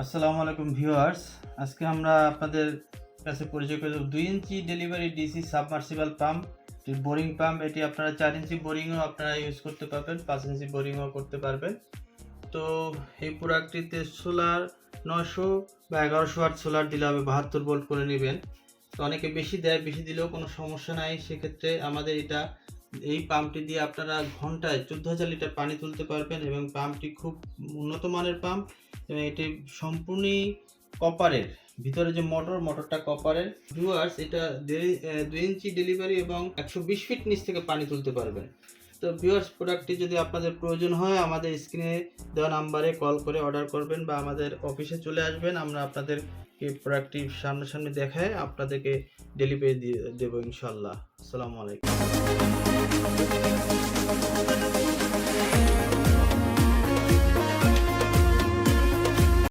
আসসালামু আলাইকুম ভিউয়ার্স। আজকে আমরা আপনাদের কাছে পরিচয় করে দুই inch delivery DC submersible pump boring pump. এটি আপনারা চার ইঞ্চি বোরিংও আপনারা ইউজ করতে পারবেন, পাঁচ ইঞ্চি বোরিংও করতে পারবেন। তো এই প্রোডাক্টটিতে সোলার নশো বা এগারোশো আট সোলার দিলে হবে, বাহাত্তর ভোল্ট করে নেবেন। তো অনেকে বেশি দেয়, বেশি দিলেও কোনো সমস্যা নাই। সেক্ষেত্রে আমাদের এটা, এই পাম্পটি দিয়ে আপনারা ঘন্টায় চোদ্দ হাজার লিটার পানি তুলতে পারবেন এবং পাম্পটি খুব উন্নত মানের পাম্প। এবং এটি সম্পূর্ণই কপারের। ভিতরে যে মোটর, মোটরটা কপারের। ভিউয়ার্স এটা দুই ইঞ্চি ডেলিভারি এবং একশো বিশ ফিট নিচ থেকে পানি তুলতে পারবেন। তো ভিউয়ার্স প্রোডাক্টটি যদি আপনাদের প্রয়োজন হয়, আমাদের স্ক্রিনে দেওয়া নাম্বারে কল করে অর্ডার করবেন বা আমাদের অফিসে চলে আসবেন। আমরা আপনাদেরকে প্রোডাক্টটি সামনাসামনি দেখায় আপনাদেরকে ডেলিভারি দিয়ে দেবো ইনশাল্লাহ আসসালামু আলাইকুম।